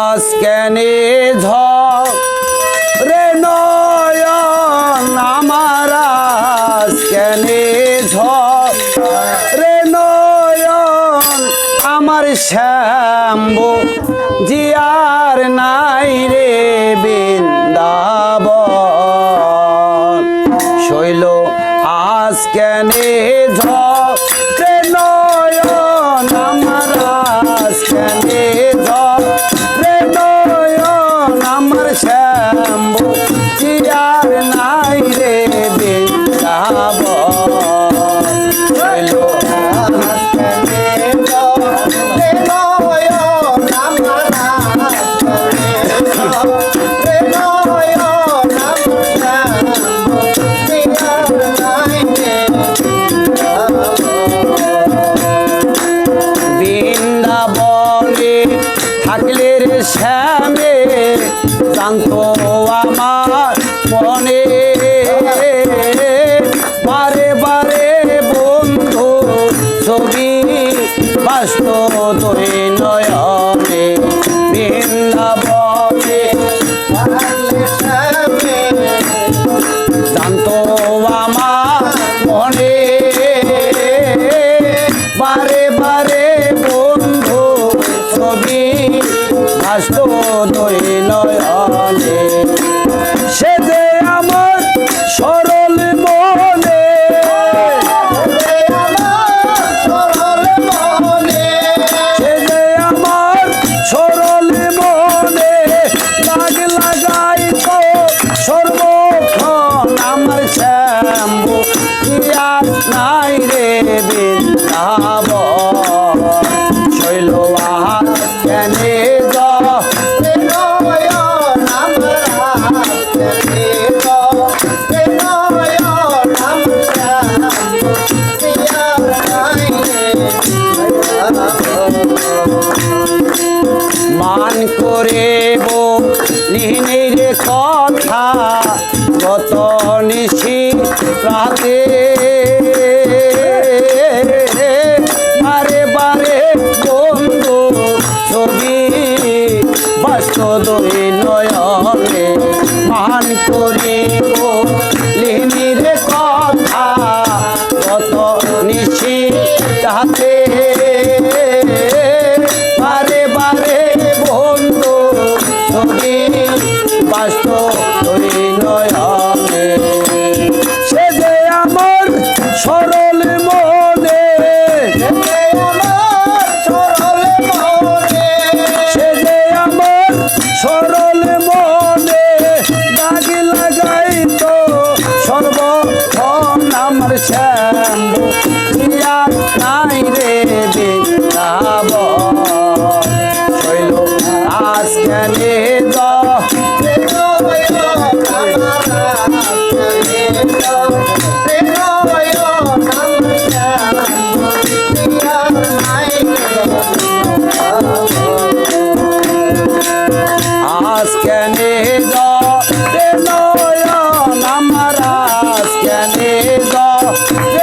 কেনে ঝরে নয়ন আমার কেনে ঝরে নয়ন আমার শ্যাম্বু, জিয়ার নাই রে বৃন্দাবন। শৈল আজ কেনে ঝরে নয়ন থাকলে রে শ্যামে জানতো আমার ভাস্ত দই নয়নে। সে যে আমার সরল মনে। সে যে আমার সরল মনে। লাগ লাগাই তো সর্বক্ষণ আমার শ্যাম্বু আর নাই রে বৃন্দাব মান করে লিনের কথা কত নিশি রাতে। বারে বারে বন্ধু, ছবি বাস্ত দই নয়নে। মান করে ছবি বাস্ত তুই নয়নে সে যে আমার সরল মনে সে যে আমার সরল মনে Oh.